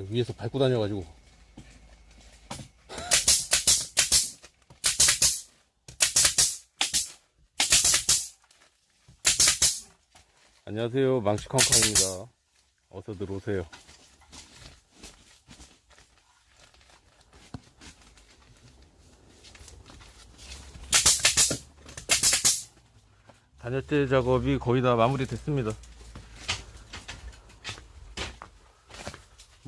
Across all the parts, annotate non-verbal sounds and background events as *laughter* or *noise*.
저 위에서 밟고 다녀가지고. 안녕하세요. 망치康康입니다. 어서 들어오세요. 단열재 작업이 거의 다 마무리 됐습니다.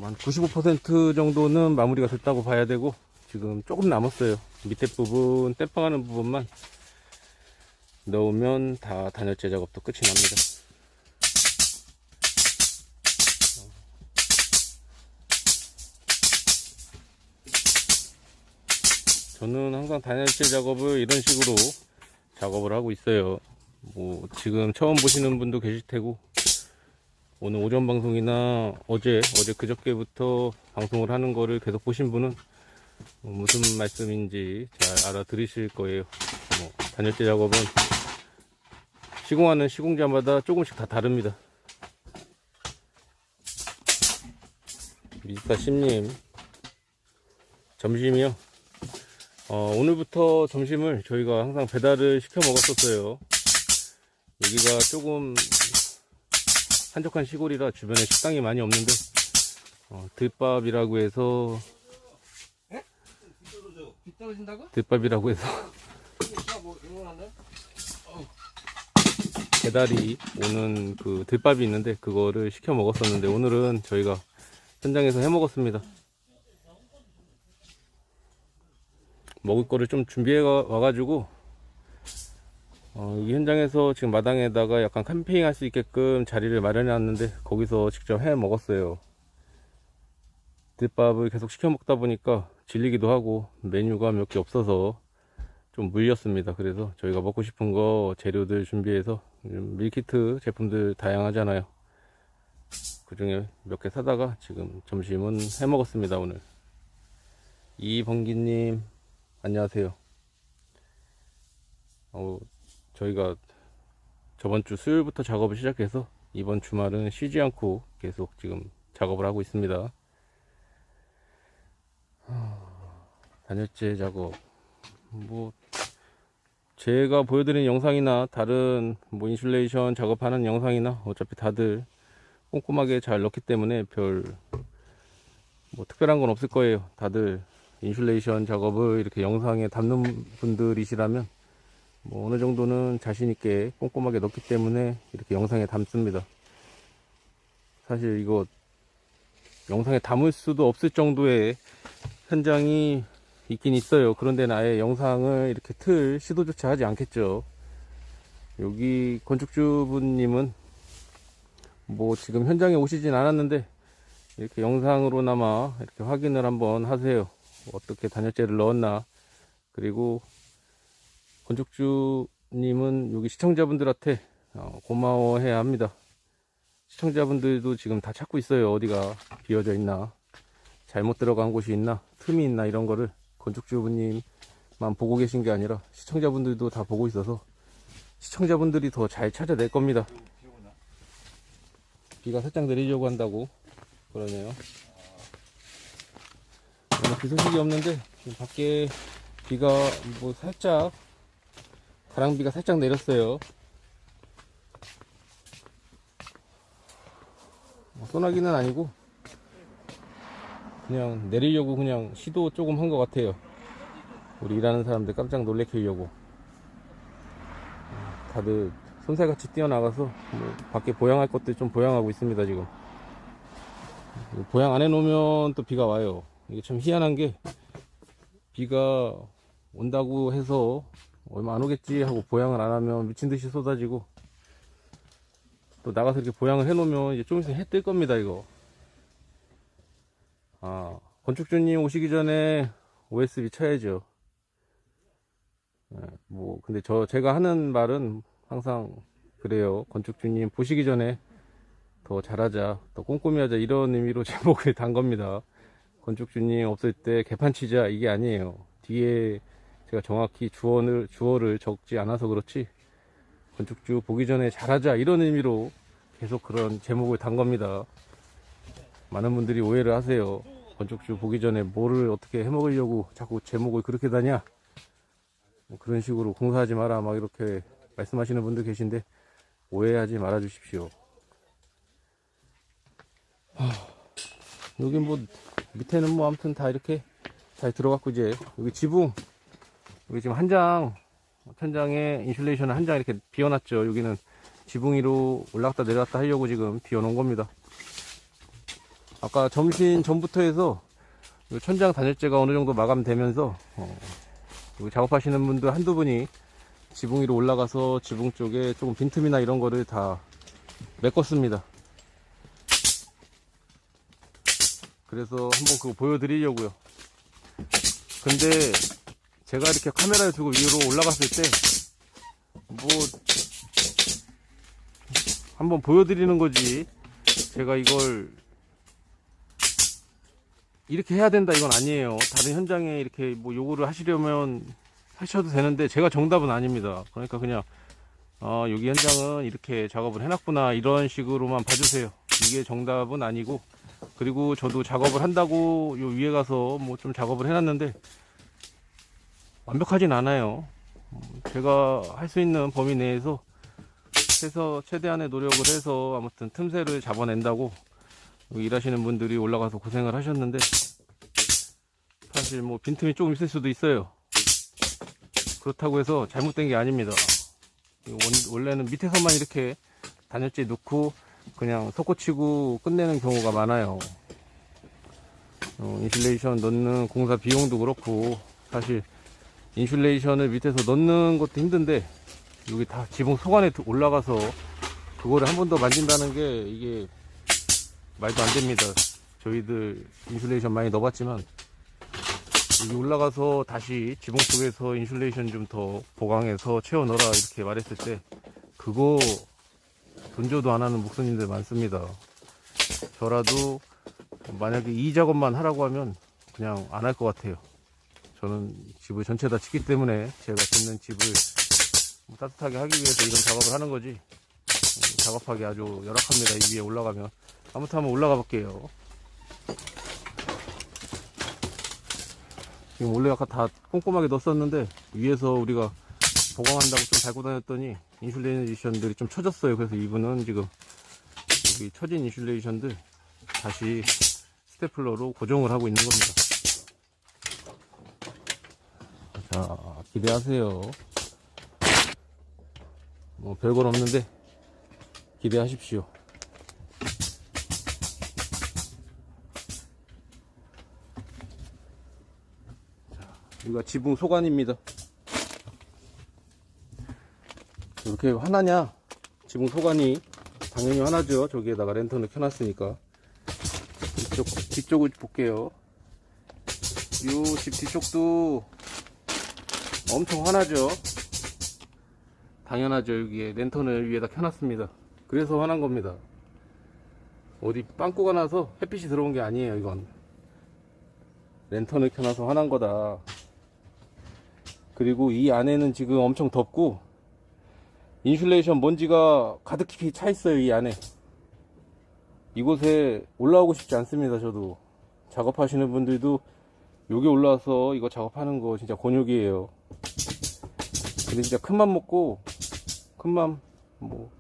한95% 정도는 마무리가 됐다고 봐야 되고 지금 조금 남았어요. 밑에 부분 땜빵하는 부분만 넣으면 다 단열재 작업도 끝이 납니다. 저는 항상 단열재 작업을 이런 식으로 작업을 하고 있어요. 뭐 지금 처음 보시는 분도 계실 테고 오늘 오전 방송이나 어제 어제 그저께부터 방송을 하는 거를 계속 보신 분은 뭐 무슨 말씀인지 잘 알아들으실 거예요. 뭐 단열재 작업은 시공하는 시공자마다 조금씩 다 다릅니다. 미스터 심님 점심이요. 어, 오늘부터 점심을 저희가 항상 배달을 시켜 먹었었어요. 여기가 조금 한적한 시골이라 주변에 식당이 많이 없는데 어, 들밥이라고 해서? 들밥이라고 해서 이만한데? 배달이 오는 그 들밥이 있는데 그거를 시켜 먹었었는데 오늘은 저희가 현장에서 해 먹었습니다. 먹을 거를 좀 준비해 와가지고 어, 여기 현장에서 지금 마당에다가 약간 캠핑 할 수 있게끔 자리를 마련해 놨는데 거기서 직접 해 먹었어요. 들밥을 계속 시켜 먹다 보니까 질리기도 하고 메뉴가 몇 개 없어서 좀 물렸습니다. 그래서 저희가 먹고 싶은 거 재료들 준비해서 음, 밀키트 제품들 다양하잖아요. 그 중에 몇 개 사다가 지금 점심은 해 먹었습니다. 오늘 이범기님 안녕하세요. 어, 저희가 저번 주 수요일부터 작업을 시작해서 이번 주말은 쉬지 않고 계속 지금 작업을 하고 있습니다. 하, 단열재 작업 뭐 제가 보여드린 영상이나 다른 뭐 인슐레이션 작업하는 영상이나 어차피 다들 꼼꼼하게 잘 넣기 때문에 별 뭐 특별한 건 없을 거예요. 다들 인슐레이션 작업을 이렇게 영상에 담는 분들이시라면 뭐 어느 정도는 자신 있게 꼼꼼하게 넣기 때문에 이렇게 영상에 담습니다. 사실 이거 영상에 담을 수도 없을 정도의 현장이 있긴 있어요. 그런데 아예 영상을 이렇게 틀 시도조차 하지 않겠죠. 여기 건축주분님은 뭐 지금 현장에 오시진 않았는데 이렇게 영상으로나마 이렇게 확인을 한번 하세요. 어떻게 단열재를 넣었나. 그리고 건축주님은 여기 시청자분들한테 어, 고마워해야 합니다. 시청자분들도 지금 다 찾고 있어요. 어디가 비어져 있나. 잘못 들어간 곳이 있나. 틈이 있나. 이런 거를 건축주분님만 보고 계신 게 아니라 시청자분들도 다 보고 있어서 시청자분들이 더 잘 찾아낼 겁니다. 비가 살짝 내리려고 한다고 그러네요. 오늘 비 소식이 없는데 지금 밖에 비가 뭐 살짝 가랑비가 살짝 내렸어요. 뭐 소나기는 아니고 그냥 내리려고 그냥 시도 조금 한 것 같아요. 우리 일하는 사람들 깜짝 놀래키려고 다들 손살같이 뛰어나가서 뭐 밖에 보양할 것들 좀 보양하고 있습니다 지금. 보양 안 해놓으면 또 비가 와요. 이게 참 희한한 게 비가 온다고 해서 얼마 안 오겠지 하고 보양을 안 하면 미친 듯이 쏟아지고 또 나가서 이렇게 보양을 해 놓으면 이제 좀 있으면 해 뜰 겁니다 이거. 아 건축주님 오시기 전에 OSB 쳐야죠. 네, 뭐 근데 저 제가 하는 말은 항상 그래요. 건축주님 보시기 전에 더 잘하자, 더 꼼꼼히 하자 이런 의미로 *laughs* 제목을 단 겁니다. 건축주님 없을 때 개판 치자 이게 아니에요. 뒤에 제가 정확히 주어를 주어를 적지 않아서 그렇지 건축주 보기 전에 잘하자 이런 의미로 계속 그런 제목을 단 겁니다. 많은 분들이 오해를 하세요. 건축주 보기 전에 뭐를 어떻게 해먹으려고 자꾸 제목을 그렇게 다냐? 뭐 그런 식으로 공사하지 마라 막 이렇게 말씀하시는 분들 계신데 오해하지 말아 주십시오. 여기 뭐 밑에는 뭐 아무튼 다 이렇게 잘 들어갔고 이제 여기 지붕 여기 지금 한 장 천장에 인슐레이션을 한 장 이렇게 비워놨죠. 여기는 지붕 위로 올라갔다 내려갔다 하려고 지금 비워놓은 겁니다. 아까 점심 전부터 해서 이 천장 단열재가 어느 정도 마감되면서 어, 작업하시는 분들 한두 분이 지붕 위로 올라가서 지붕 쪽에 조금 빈틈이나 이런 거를 다 메꿨습니다. 그래서 한번 그거 보여드리려고요. 근데 제가 이렇게 카메라를 들고 위로 올라갔을 때 뭐 한번 보여드리는 거지 제가 이걸 이렇게 해야 된다 이건 아니에요. 다른 현장에 이렇게 뭐 요구를 하시려면 하셔도 되는데 제가 정답은 아닙니다. 그러니까 그냥 아, 여기 현장은 이렇게 작업을 해놨구나 이런 식으로만 봐주세요. 이게 정답은 아니고 그리고 저도 작업을 한다고 요 위에 가서 뭐 좀 작업을 해놨는데 완벽하진 않아요. 음, 제가 할 수 있는 범위 내에서 해서 최대한의 노력을 해서 아무튼 틈새를 잡아낸다고 일하시는 분들이 올라가서 고생을 하셨는데 사실 뭐 빈틈이 조금 있을 수도 있어요. 그렇다고 해서 잘못된 게 아닙니다. 원- 원래는 밑에서만 이렇게 단열재 넣고 그냥 섞어치고 끝내는 경우가 많아요. 어, 인슐레이션 넣는 공사 비용도 그렇고 사실 인슐레이션을 밑에서 넣는 것도 힘든데 여기 다 지붕 속 안에 드- 올라가서 그거를 한 번 더 만진다는 게 이게 말도 안 됩니다. 저희들 인슐레이션 많이 넣어봤지만 여기 올라가서 다시 지붕 속에서 인슐레이션 좀 더 보강해서 채워 넣어라 이렇게 말했을 때 그거 돈 줘도 안 하는 목수님들 많습니다. 저라도 만약에 이 작업만 하라고 하면 그냥 안 할 것 같아요. 저는 집을 전체 다 짓기 때문에 제가 짓는 집을 뭐 따뜻하게 하기 위해서 이런 작업을 하는 거지 음, 작업하기 아주 열악합니다. 이 위에 올라가면 아무튼 한번 올라가 볼게요. 지금 원래 아까 다 꼼꼼하게 넣었었는데 위에서 우리가 보강한다고 좀 달고 다녔더니 인슐레이션들이 좀 처졌어요. 그래서 이분은 지금 여기 처진 인슐레이션들 다시 스테플러로 고정을 하고 있는 겁니다. 자, 기대하세요. 뭐 별건 없는데 기대하십시오. 여기가 지붕 소관입니다. 이렇게 화나냐? 지붕 소관이 당연히 화나죠. 저기에다가 랜턴을 켜놨으니까. 이쪽, 뒤쪽을 볼게요. 요 집 뒤쪽도 엄청 화나죠. 당연하죠. 여기에 랜턴을 위에다 켜놨습니다. 그래서 화난 겁니다. 어디 빵꾸가 나서 햇빛이 들어온 게 아니에요. 이건 랜턴을 켜놔서 화난 거다. 그리고 이 안에는 지금 엄청 덥고 인슐레이션 먼지가 가득히 차 있어요. 이 안에 이곳에 올라오고 싶지 않습니다. 저도 작업하시는 분들도 여기 올라와서 이거 작업하는 거 진짜 곤욕이에요. 근데 진짜 큰맘 먹고 큰맘 뭐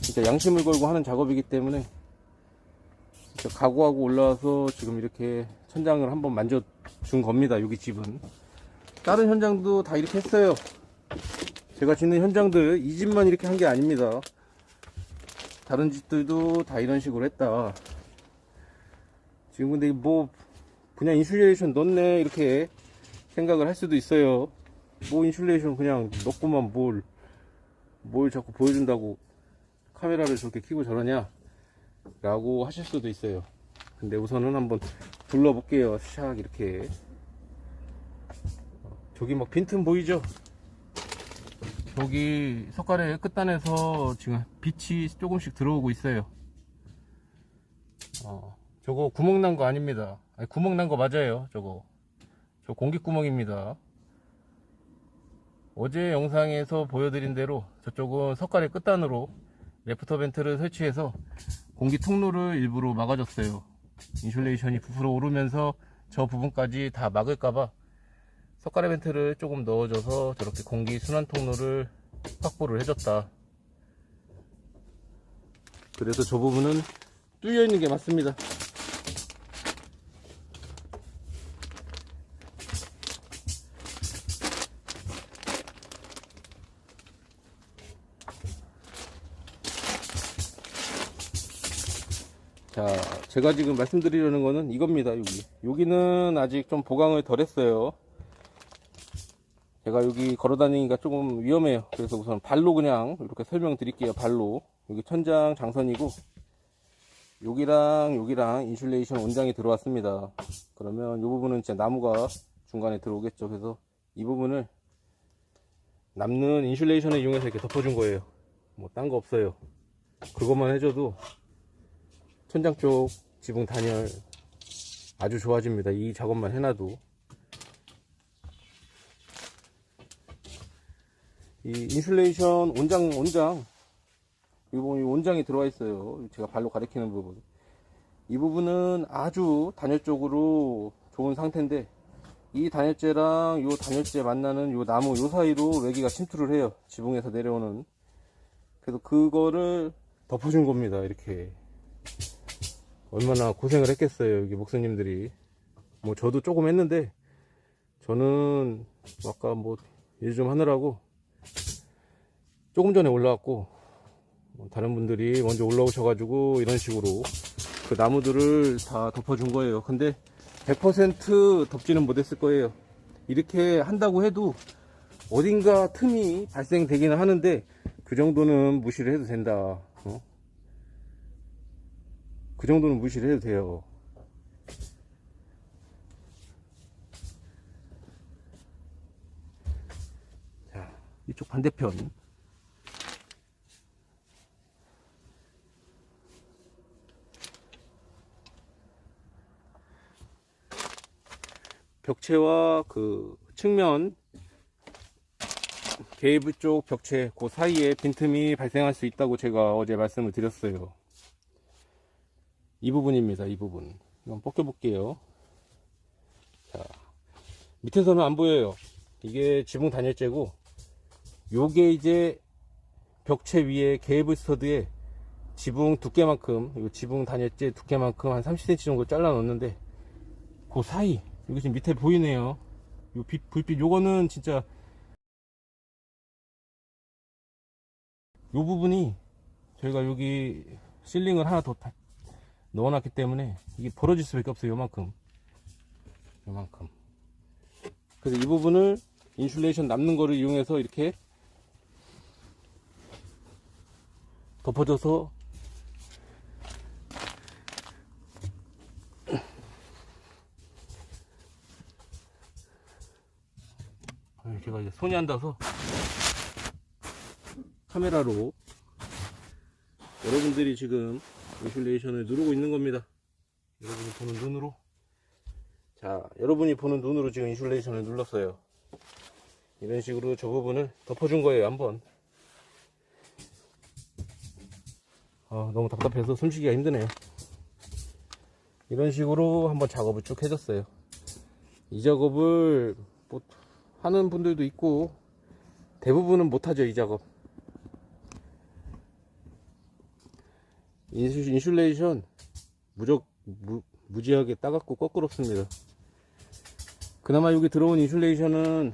진짜 양심을 걸고 하는 작업이기 때문에 진짜 각오하고 올라와서 지금 이렇게 천장을 한번 만져준 겁니다. 여기 집은 다른 현장도 다 이렇게 했어요. 제가 짓는 현장들 이 집만 이렇게 한 게 아닙니다. 다른 집들도 다 이런 식으로 했다. 지금 근데 뭐 그냥 인슐레이션 넣네 이렇게 생각을 할 수도 있어요. 뭐 인슐레이션 그냥 넣고만 뭘, 뭘 자꾸 보여준다고 카메라를 저렇게 켜고 저러냐? 라고 하실 수도 있어요. 근데 우선은 한번 둘러볼게요. 샥 이렇게. 저기 막 빈틈 보이죠? 저기 석가래 끝단에서 지금 빛이 조금씩 들어오고 있어요. 어, 저거 구멍 난 거 아닙니다. 아니, 구멍 난 거 맞아요. 저거. 저 공기 구멍입니다. 어제 영상에서 보여드린 대로 저쪽은 석가래 끝단으로 레프터 벤트를 설치해서 공기 통로를 일부러 막아줬어요. 인슐레이션이 부풀어 오르면서 저 부분까지 다 막을까봐 석가래 벤트를 조금 넣어줘서 저렇게 공기 순환 통로를 확보를 해줬다. 그래서 저 부분은 뚫려 있는 게 맞습니다. 제가 지금 말씀드리려는 거는 이겁니다, 여기. 여기는 아직 좀 보강을 덜 했어요. 제가 여기 걸어 다니기가 조금 위험해요. 그래서 우선 발로 그냥 이렇게 설명드릴게요, 발로. 여기 천장 장선이고, 여기랑 여기랑 인슐레이션 원장이 들어왔습니다. 그러면 이 부분은 진짜 나무가 중간에 들어오겠죠. 그래서 이 부분을 남는 인슐레이션을 이용해서 이렇게 덮어준 거예요. 뭐 딴 거 없어요. 그것만 해줘도 천장 쪽 지붕 단열 아주 좋아집니다. 이 작업만 해놔도 이 인슐레이션 온장 온장 이 부분이 온장이 들어와 있어요. 제가 발로 가리키는 부분 이 부분은 아주 단열적으로 좋은 상태인데 이 단열재랑 요 단열재 만나는 요 나무 요 사이로 외기가 침투를 해요. 지붕에서 내려오는 그래서 그거를 덮어준 겁니다. 이렇게 얼마나 고생을 했겠어요 여기 목사님들이. 뭐 저도 조금 했는데 저는 아까 뭐 일 좀 하느라고 조금 전에 올라왔고 뭐 다른 분들이 먼저 올라오셔 가지고 이런 식으로 그 나무들을 다 덮어 준 거예요. 근데 100% 덮지는 못했을 거예요. 이렇게 한다고 해도 어딘가 틈이 발생되기는 하는데 그 정도는 무시를 해도 된다. 어? 그 정도는 무시를 해도 돼요. 자, 이쪽 반대편. 벽체와 그 측면 게이브 쪽 벽체 그 사이에 빈틈이 발생할 수 있다고 제가 어제 말씀을 드렸어요. 이 부분입니다. 이 부분. 한번 벗겨 볼게요. 자, 밑에서는 안 보여요. 이게 지붕 단열재고, 요게 이제 벽체 위에 게이블 스터드에 지붕 두께만큼, 요 지붕 단열재 두께만큼 한 30cm 정도 잘라 넣었는데, 그 사이, 여기 지금 밑에 보이네요. 요 빛, 불빛, 요거는 진짜, 요 부분이 저희가 여기 실링을 하나 더 다- 넣어놨기 때문에 이게 벌어질 수밖에 없어요 요만큼. 요만큼. 그래서 이 부분을 인슐레이션 남는 거를 이용해서 이렇게 덮어줘서 제가 이제 손이 안 닿아서 카메라로 여러분들이 지금 인슐레이션을 누르고 있는 겁니다. 여러분이 보는 눈으로. 자, 여러분이 보는 눈으로 지금 인슐레이션을 눌렀어요. 이런 식으로 저 부분을 덮어준 거예요, 한번. 아, 너무 답답해서 숨쉬기가 힘드네요. 이런 식으로 한번 작업을 쭉 해줬어요. 이 작업을 뭐 하는 분들도 있고, 대부분은 못하죠, 이 작업. 인슐- 인슐 레이션 무적 무, 무지하게 따갑고 거꾸롭습니다. 그나마 여기 들어온 인슐레이션은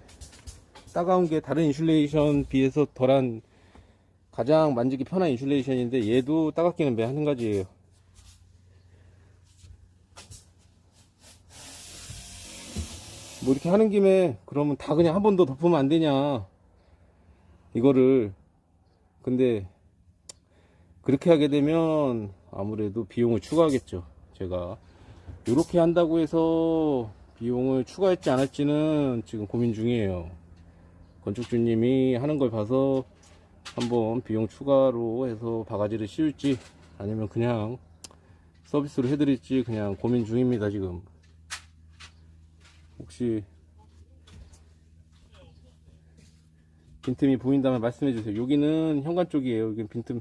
따가운 게 다른 인슐레이션 비해서 덜한 가장 만지기 편한 인슐레이션인데 얘도 따갑기는 매한 가지예요. 뭐 이렇게 하는 김에 그러면 다 그냥 한 번 더 덮으면 안 되냐 이거를 근데 그렇게 하게 되면 아무래도 비용을 추가하겠죠. 제가 이렇게 한다고 해서 비용을 추가할지 안 할지는 지금 고민 중이에요. 건축주님이 하는 걸 봐서 한번 비용 추가로 해서 바가지를 씌울지 아니면 그냥 서비스로 해드릴지 그냥 고민 중입니다. 지금 혹시 빈틈이 보인다면 말씀해 주세요. 여기는 현관 쪽이에요. 여기는 빈틈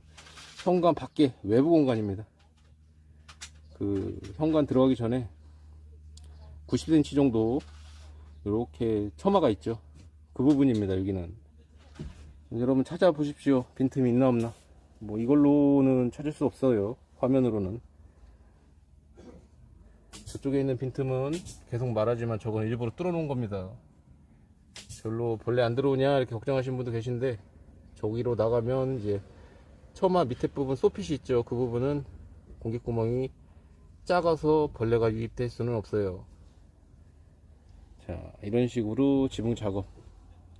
현관 밖에 외부 공간입니다. 그 현관 들어가기 전에 90cm 정도 이렇게 처마가 있죠. 그 부분입니다. 여기는 여러분 찾아보십시오. 빈틈이 있나 없나. 뭐 이걸로는 찾을 수 없어요. 화면으로는. 저쪽에 있는 빈틈은 계속 말하지만 저건 일부러 뚫어 놓은 겁니다. 별로 벌레 안 들어오냐 이렇게 걱정하시는 분도 계신데 저기로 나가면 이제 처마 밑에 부분 소핏이 있죠. 그 부분은 공기구멍이 작아서 벌레가 유입될 수는 없어요. 자, 이런 식으로 지붕 작업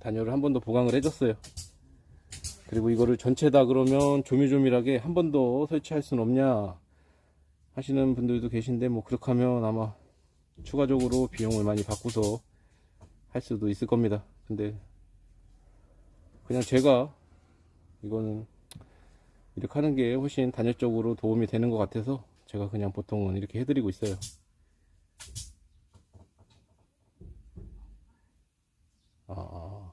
단열을 한 번 더 보강을 해줬어요. 그리고 이거를 전체 다 그러면 조밀조밀하게 한 번 더 설치할 수는 없냐 하시는 분들도 계신데 뭐 그렇게 하면 아마 추가적으로 비용을 많이 받고서 할 수도 있을 겁니다. 근데 그냥 제가 이거는 이렇게 하는 게 훨씬 단열적으로 도움이 되는 것 같아서 제가 그냥 보통은 이렇게 해드리고 있어요. 아,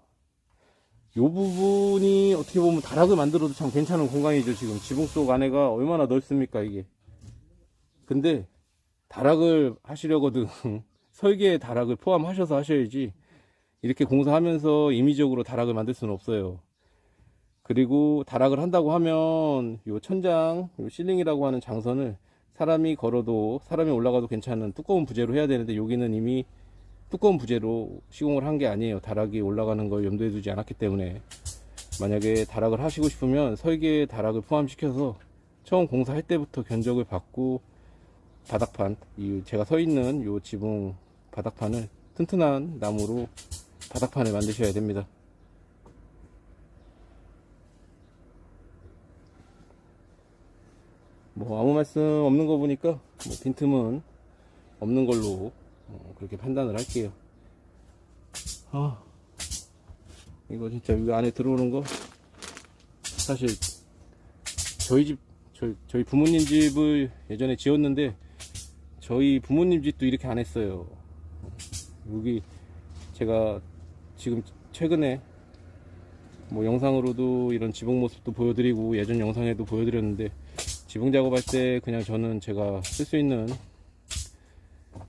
요 부분이 어떻게 보면 다락을 만들어도 참 괜찮은 공간이죠. 지금 지붕 속 안에가 얼마나 넓습니까 이게. 근데 다락을 하시려거든 *laughs* 설계에 다락을 포함하셔서 하셔야지 이렇게 공사하면서 임의적으로 다락을 만들 수는 없어요. 그리고 다락을 한다고 하면 요 천장, 요 실링이라고 하는 장선을 사람이 걸어도 사람이 올라가도 괜찮은 두꺼운 부재로 해야 되는데 여기는 이미 두꺼운 부재로 시공을 한 게 아니에요. 다락이 올라가는 걸 염두에 두지 않았기 때문에 만약에 다락을 하시고 싶으면 설계에 다락을 포함시켜서 처음 공사할 때부터 견적을 받고 바닥판, 이 제가 서 있는 요 지붕 바닥판을 튼튼한 나무로 바닥판을 만드셔야 됩니다. 뭐 아무 말씀 없는 거 보니까 뭐 빈틈은 없는 걸로 어, 그렇게 판단을 할게요. 아 이거 진짜 여기 안에 들어오는 거 사실 저희 집 저희, 저희 부모님 집을 예전에 지었는데 저희 부모님 집도 이렇게 안 했어요. 여기 제가 지금 최근에 뭐 영상으로도 이런 지붕 모습도 보여드리고 예전 영상에도 보여드렸는데 지붕 작업할 때 그냥 저는 제가 쓸 수 있는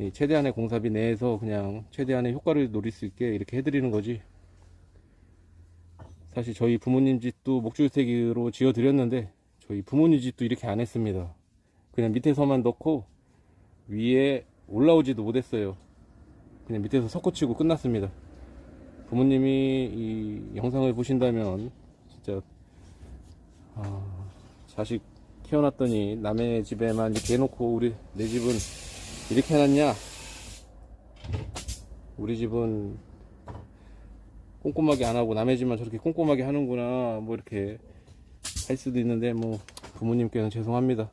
이 최대한의 공사비 내에서 그냥 최대한의 효과를 노릴 수 있게 이렇게 해드리는 거지. 사실 저희 부모님 집도 목줄태기로 지어드렸는데 저희 부모님 집도 이렇게 안 했습니다. 그냥 밑에서만 넣고 위에 올라오지도 못했어요. 그냥 밑에서 석고치고 끝났습니다. 부모님이 이 영상을 보신다면 진짜 아, 자식 키워놨더니 남의 집에만 이렇게 해놓고 우리 내 집은 이렇게 해놨냐? 우리 집은 꼼꼼하게 안 하고 남의 집만 저렇게 꼼꼼하게 하는구나 뭐 이렇게 할 수도 있는데 뭐 부모님께는 죄송합니다.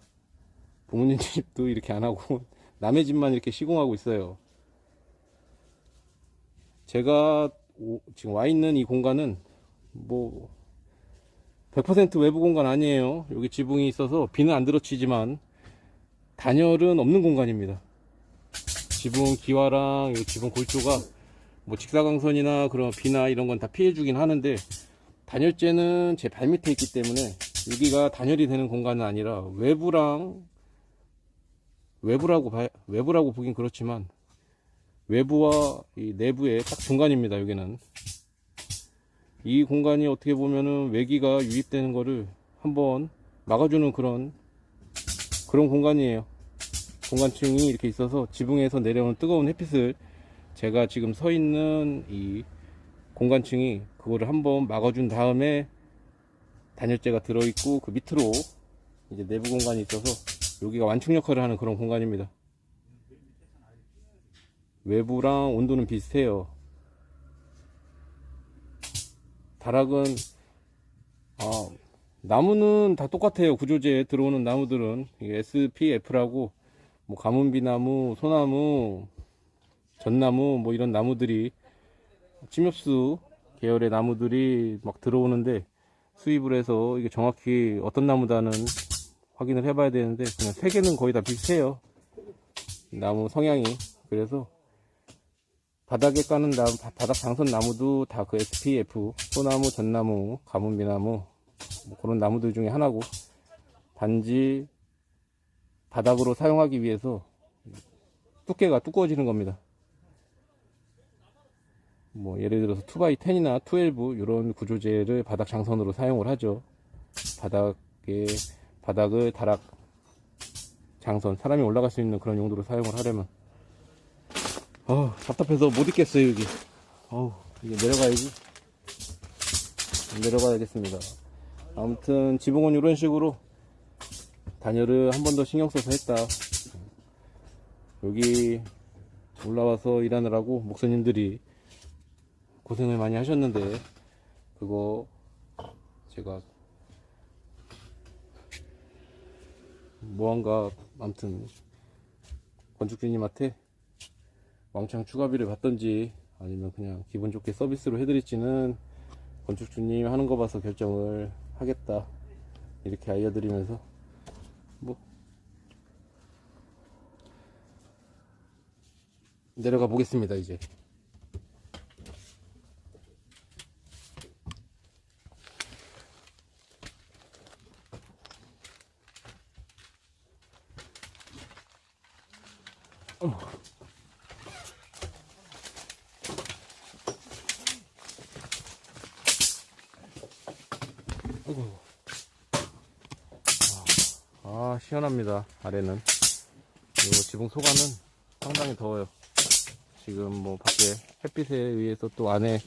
부모님 *laughs* 집도 이렇게 안 하고 *laughs* 남의 집만 이렇게 시공하고 있어요. 제가 오- 지금 와 있는 이 공간은 뭐 100% 외부 공간 아니에요. 여기 지붕이 있어서 비는 안 들어치지만 단열은 없는 공간입니다. 지붕 기와랑 이 지붕 골조가 뭐 직사광선이나 그런 비나 이런 건 다 피해주긴 하는데 단열재는 제 발밑에 있기 때문에 여기가 단열이 되는 공간은 아니라 외부랑 외부라고 봐, 외부라고 보긴 그렇지만 외부와 이 내부의 딱 중간입니다. 여기는 이 공간이 어떻게 보면은 외기가 유입되는 거를 한번 막아주는 그런 그런 공간이에요. 공간층이 이렇게 있어서 지붕에서 내려오는 뜨거운 햇빛을 제가 지금 서 있는 이 공간층이 그거를 한번 막아준 다음에 단열재가 들어있고 그 밑으로 이제 내부 공간이 있어서 여기가 완충 역할을 하는 그런 공간입니다. 외부랑 온도는 비슷해요. 다락은 아, 나무는 다 똑같아요. 구조재에 들어오는 나무들은 SPF라고 뭐 가문비나무, 소나무, 전나무 뭐 이런 나무들이 침엽수 계열의 나무들이 막 들어오는데 수입을 해서 이게 정확히 어떤 나무다는 확인을 해봐야 되는데 그냥 세 개는 거의 다 비슷해요. 나무 성향이 그래서 바닥에 까는 나무, 바- 바닥 장선 나무도 다 그 SPF, 소나무, 전나무, 가문비나무 뭐 그런 나무들 중에 하나고 단지 바닥으로 사용하기 위해서 두께가 두꺼워지는 겁니다. 뭐 예를 들어서 2x10이나 12 이런 구조재를 바닥 장선으로 사용을 하죠. 바닥에 바닥을 다락 장선 사람이 올라갈 수 있는 그런 용도로 사용을 하려면 어 답답해서 못 있겠어요 여기. 어우 이게 내려가야지. 내려가야겠습니다. 아무튼 지붕은 이런 식으로 단열을 한 번 더 신경 써서 했다. 여기 올라와서 일하느라고 목사님들이 고생을 많이 하셨는데 그거 제가 뭐한가 아무튼 건축주님한테 왕창 추가비를 받던지 아니면 그냥 기분 좋게 서비스로 해드릴지는 건축주님 하는 거 봐서 결정을 하겠다. 이렇게 알려드리면서 뭐 내려가 보겠습니다 이제 아이고. 아, 시원합니다. 아래는. 요 지붕 소가는 상당히 더워요. 지금 뭐 밖에 햇빛에 의해서 또 안에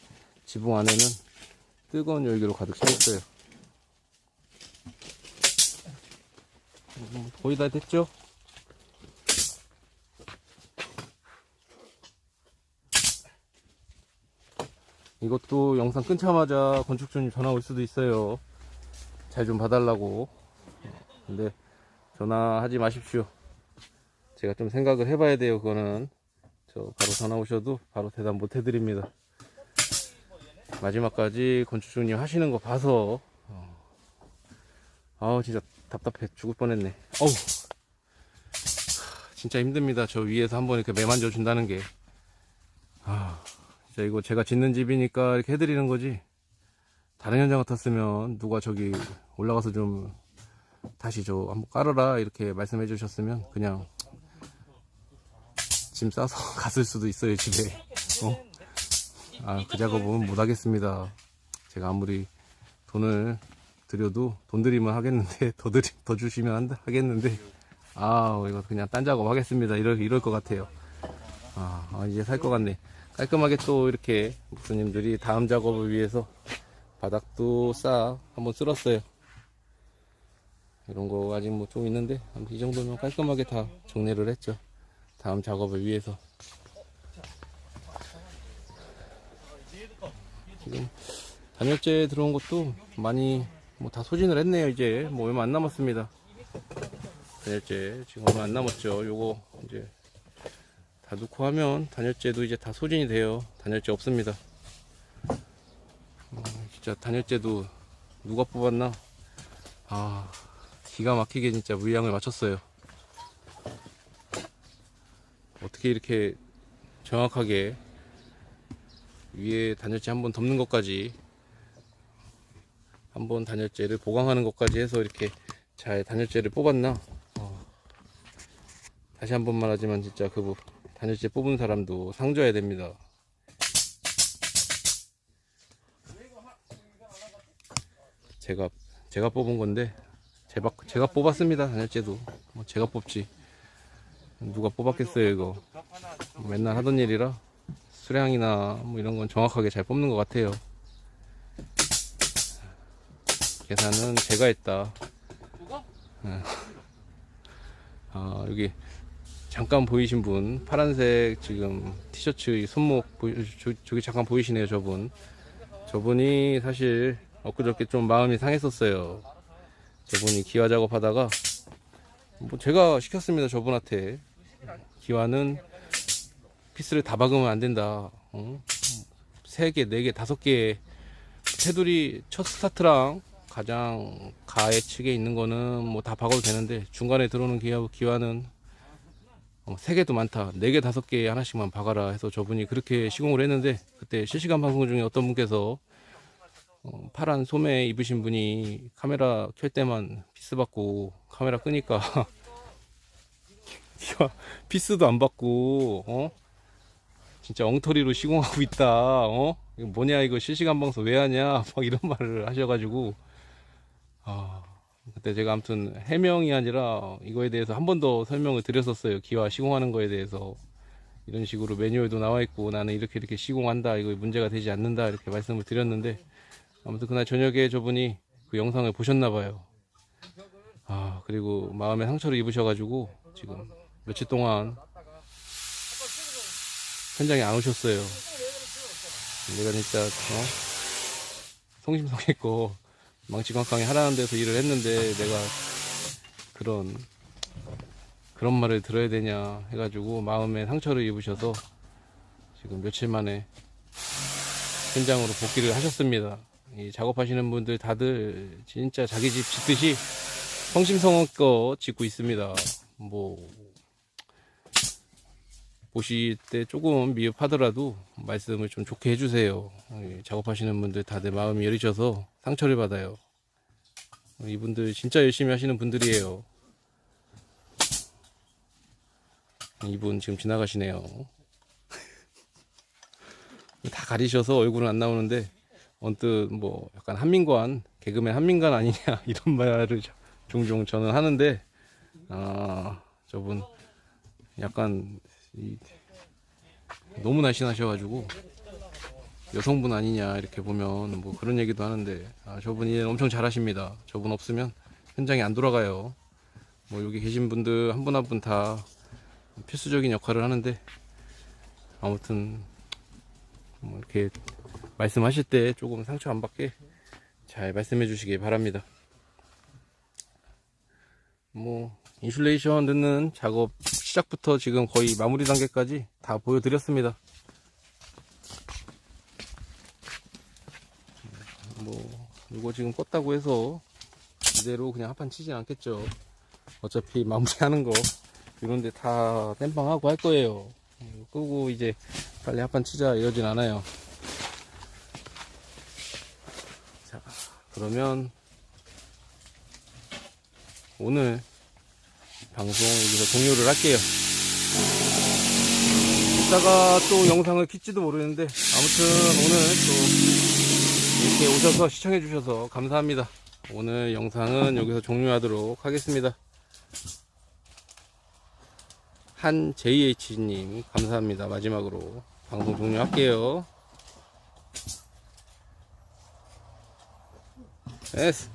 지붕 안에는 뜨거운 열기로 가득 차 있어요. 음, 거의 다 됐죠? 이것도 영상 끊자마자 건축주님 전화 올 수도 있어요. 잘 좀 봐달라고. 근데 전화하지 마십시오. 제가 좀 생각을 해봐야 돼요. 그거는 저 바로 전화 오셔도 바로 대답 못 해드립니다. 마지막까지 건축주님 하시는 거 봐서 어. 아우 진짜 답답해 죽을 뻔했네. 어우 진짜 힘듭니다. 저 위에서 한번 이렇게 매만져 준다는 게. 아. 진짜 이거 제가 짓는 집이니까 이렇게 해드리는 거지. 다른 현장 같았으면 누가 저기 올라가서 좀 다시 저 한번 깔아라 이렇게 말씀해 주셨으면 그냥 짐 싸서 *laughs* 갔을 수도 있어요 집에. 어? 아그 작업은 못 하겠습니다. 제가 아무리 돈을 드려도 돈 드리면 하겠는데 *laughs* 더 드리 더 주시면 한- 하겠는데 아 이거 그냥 딴 작업 하겠습니다. 이럴 이럴 것 같아요. 아, 아, 이제 살 것 같네. 깔끔하게 또 이렇게 목수님들이 다음 작업을 위해서 바닥도 싸 한번 쓸었어요. 이런 거 아직 뭐 좀 있는데 이 정도면 깔끔하게 다 정리를 했죠. 다음 작업을 위해서. 지금 단열재 들어온 것도 많이 뭐 다 소진을 했네요. 이제 뭐 얼마 안 남았습니다. 단열재 지금 얼마 안 남았죠. 요거 이제 다 넣고 하면 단열재도 이제 다 소진이 돼요. 단열재 없습니다. 어, 진짜 단열재도 누가 뽑았나? 아, 기가 막히게 진짜 물량을 맞췄어요. 어떻게 이렇게 정확하게 위에 단열재 한번 덮는 것까지 한번 단열재를 보강하는 것까지 해서 이렇게 잘 단열재를 뽑았나? 어, 다시 한 번만 하지만 진짜 그 부- 단열재 뽑은 사람도 상 줘야 됩니다. 제가 제가 뽑은 건데 제가 제가 뽑았습니다 단열재도 뭐 제가 뽑지 누가 뽑았겠어요 이거 맨날 하던 일이라 수량이나 뭐 이런 건 정확하게 잘 뽑는 것 같아요. 계산은 제가 했다. 예. 아 여기 잠깐 보이신 분 파란색 지금 티셔츠 이 손목 저기 잠깐 보이시네요 저분 저분이 사실 엊그저께 좀 마음이 상했었어요 저분이 기와 작업하다가 뭐 제가 시켰습니다 저분한테 기와는 피스를 다 박으면 안 된다 어? 3개, 4개, 5개 테두리 첫 스타트랑 가장 가에 측에 있는 거는 뭐 다 박아도 되는데 중간에 들어오는 기와, 기와는 어, 3개도 많다. 4개, 5개 하나씩만 박아라 해서 저분이 그렇게 시공을 했는데 그때 실시간 방송 중에 어떤 분께서 어, 파란 소매 입으신 분이 카메라 켤 때만 피스 받고 카메라 끄니까 *laughs* 피스도 안 받고 어? 진짜 엉터리로 시공하고 있다 어? 이거 뭐냐 이거 실시간 방송 왜 하냐 막 이런 말을 하셔가지고. 아 그때 제가 아무튼 해명이 아니라 이거에 대해서 한 번 더 설명을 드렸었어요. 기와 시공하는 거에 대해서. 이런 식으로 매뉴얼도 나와 있고 나는 이렇게 이렇게 시공한다 이거 문제가 되지 않는다 이렇게 말씀을 드렸는데 아무튼 그날 저녁에 저분이 그 영상을 보셨나 봐요 아 그리고 마음에 상처를 입으셔가지고 지금 며칠 동안 현장에 안 오셨어요. 내가 진짜 어? 성심성의껏 망치광강에 하라는 데서 일을 했는데 내가 그런 그런 말을 들어야 되냐 해가지고 마음에 상처를 입으셔서 지금 며칠 만에 현장으로 복귀를 하셨습니다. 이 작업하시는 분들 다들 진짜 자기 집 짓듯이 성심성의껏 짓고 있습니다. 뭐 보실 때 조금 미흡하더라도 말씀을 좀 좋게 해주세요. 예, 작업하시는 분들 다들 마음이 여리셔서 상처를 받아요. 이분들 진짜 열심히 하시는 분들이에요. 이분 지금 지나가시네요. *laughs* 다 가리셔서 얼굴은 안 나오는데 언뜻 뭐 약간 한민관 개그맨 한민관 아니냐 *laughs* 이런 말을 종종 저는 하는데 아 저분 약간 이, 너무 날씬하셔가지고 여성분 아니냐 이렇게 보면 뭐 그런 얘기도 하는데 아, 저분 일 엄청 잘하십니다. 저분 없으면 현장에 안 돌아가요. 뭐 여기 계신 분들 한 분 한 분 다 필수적인 역할을 하는데 아무튼 뭐 이렇게 말씀하실 때 조금 상처 안 받게 잘 말씀해 주시기 바랍니다. 뭐 인슐레이션 넣는 작업 시작부터 지금 거의 마무리 단계까지 다 보여드렸습니다. 뭐 이거 지금 껐다고 해서 이대로 그냥 합판 치진 않겠죠. 어차피 마무리하는 거 이런데 다 땜빵하고 할 거예요. 끄고 이제 빨리 합판 치자 이러진 않아요. 그러면 오늘 방송 여기서 종료를 할게요. 이따가 또 영상을 킬지도 모르는데 아무튼 오늘 또 이렇게 오셔서 시청해 주셔서 감사합니다. 오늘 영상은 여기서 종료하도록 하겠습니다. 한 JH님 감사합니다. 마지막으로 방송 종료할게요. 됐어.